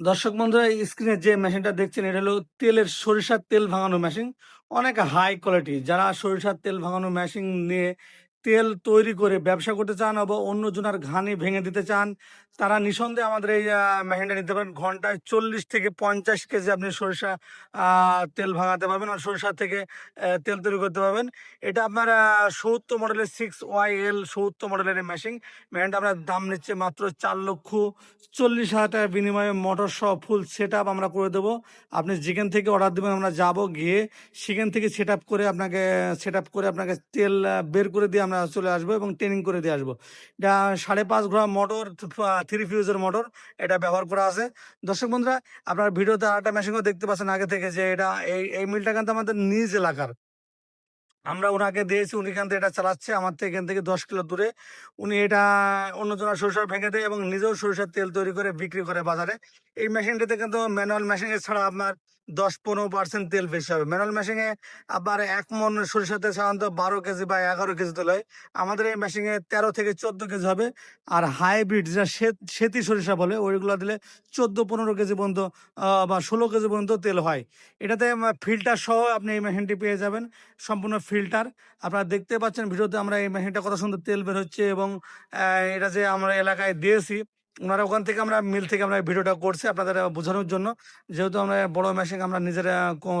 দর্শক বন্ধুরা স্ক্রিনে যে মেশিনটা দেখছেন, এটা হলো তেলের সরিষার তেল ভাঙানো মেশিন অনেক হাই কোয়ালিটি যারা সরিষার তেল ভাঙানো মেশিন নিয়ে তেল তৈরি করে ব্যবসা করতে চান বা অন্য জনের ঘানি ভেঙে দিতে চান, তারা নিঃসন্দেহে আমাদের এই মেহেন্ডা নিতে পারেন। ঘন্টায় চল্লিশ থেকে পঞ্চাশ কেজি আপনি সরিষা তেল ভাঙাতে পারবেন আর সরিষা থেকে তেল তৈরি করতে পারবেন। এটা আপনার সত্তর মডেলের সিক্স ওয়াই এল সত্তর মডেলের মেশিন মেহেন্ডা আপনার দাম নিচ্ছে মাত্র চার লক্ষ চল্লিশ হাজার টাকার বিনিময়ে মোটর সহ ফুল সেট আমরা করে দেবো। আপনি যেখান থেকে অর্ডার দেবেন আমরা যাব গিয়ে, সেখান থেকে সেট করে আপনাকে সেট করে আপনাকে তেল বের করে দিয়ে আমরা চলে আসব এবং ট্রেনিং করে দিয়ে আসব। এটা সাড়ে পাঁচ ঘোড়া মোটর থ্রি ফিউজের মোটর এটা ব্যবহার করা আছে। দর্শক বন্ধুরা, আপনার ভিডিওতে আরেকটা মেশিনও দেখতে পাচ্ছেন আগে থেকে যে এটা, এই এই মিলটা কিন্তু আমাদের নিজ এলাকার। আমরা ওনাকে দিয়েছি, উনি এখান থেকে এটা চালাচ্ছে, আমার থেকে এখান থেকে দশ কিলো দূরে। উনি এটা অন্যজনের সরিষা ভেঙে দেয় এবং নিজেও সরিষার তেল তৈরি করে বিক্রি করে বাজারে। এই মেশিনটাতে কিন্তু ম্যানুয়াল মেশিনে ছাড়া আপনার দশ, পনেরো পার্সেন্ট তেল বেশি হবে। ম্যানুয়াল মেশিনে আবার এক মন সরিষাতে সাধারণত বারো কেজি বা এগারো কেজি তেল হয়। আমাদের এই মেশিনে তেরো থেকে চোদ্দ কেজি হবে। আর হাইব্রিড শ্বেত- শ্বেতি সরিষা বলে, ওইগুলো দিলে চোদ্দ, পনেরো কেজি পর্যন্ত বা ষোলো কেজি পর্যন্ত তেল হয়। এটাতে ফিল্টার সহ আপনি এই মেশিনটি পেয়ে যাবেন। সম্পূর্ণ ফিল্টার আপনারা দেখতে পাচ্ছেন ভিডিওতে আমরা এই মেশিনটা কত সুন্দর তেল বের হচ্ছে এবং এটা যে আমরা এলাকায় দিয়েছি ওনারা ওখান থেকে আমরা মিল থেকে আমরা ভিডিওটা করছি আপনাদের বোঝানোর জন্য। যেহেতু আমরা বড় মেশিন আমরা নিজেরা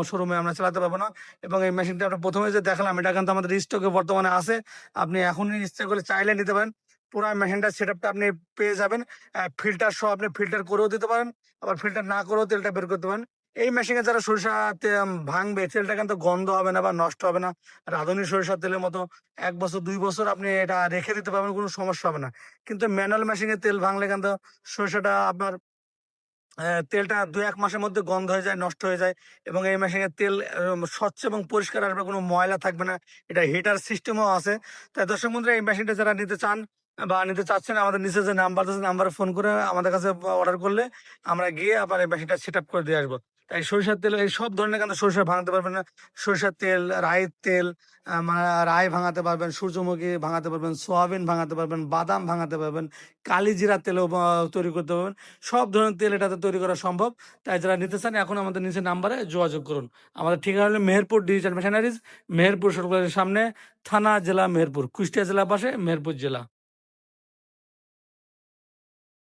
শোরুমে আমরা চালাতে পারব না এবং এই মেশিনটা আমরা প্রথমে যে দেখালাম, এটা কিন্তু আমাদের স্টকে বর্তমানে আছে। আপনি এখনই ইচ্ছা করলে চাইলে নিতে পারেন। পুরো মেশিনটার সেট আপটা আপনি পেয়ে যাবেন। ফিল্টার সহ আপনি ফিল্টার করেও দিতে পারেন, আবার ফিল্টার না করেও তেলটা বের করতে পারেন। এই মেশিনে যারা সরিষা ভাঙবে, তেলটা কিন্তু গন্ধ হবে না বা নষ্ট হবে না। রাঁধুনি সরিষার তেলের মতো এক বছর, দুই বছর আপনি এটা রেখে দিতে পারবেন, কোনো সমস্যা হবে না। কিন্তু ম্যানুয়াল মেশিনে তেল ভাঙলে কিন্তু সরিষাটা আপনার তেলটা দু এক মাসের মধ্যে গন্ধ হয়ে যায়, নষ্ট হয়ে যায় এবং এই মেশিনের তেল স্বচ্ছ এবং পরিষ্কার আসবে, কোনো ময়লা থাকবে না। এটা হিটার সিস্টেমও আছে। তাই দর্শক বন্ধুরা, এই মেশিনটা যারা নিতে চান বা নিতে চাচ্ছেন, আমাদের নিচে যে নাম্বার আছে নাম্বারে ফোন করে আমাদের কাছে অর্ডার করলে আমরা গিয়ে আবার এই মেশিনটা সেট আপ করে দিয়ে আসব। তাই সরিষার তেল, এই সব ধরনের কিন্তু সরিষা ভাঙতে পারবেন না। সরিষার তেল রায়ের তেল মানে রায় ভাঙাতে পারবেন, সূর্যমুখী ভাঙাতে পারবেন, সোয়াবিন ভাঙাতে পারবেন, বাদাম ভাঙাতে পারবেন কালি জিরা তেলও তৈরি করতে পারবেন। সব ধরনের তেল এটাতে তৈরি করা সম্ভব। তাই যারা নিতে চান, এখন আমাদের নিচে নাম্বারে যোগাযোগ করুন। আমাদের ঠিকানা হলো মেহেরপুর ডিজিটাল মেশিনারিজ, মেহেরপুর সরকারের সামনে, থানা জেলা মেহেরপুর, কুষ্টিয়া জেলা পাশে, মেহেরপুর জেলা।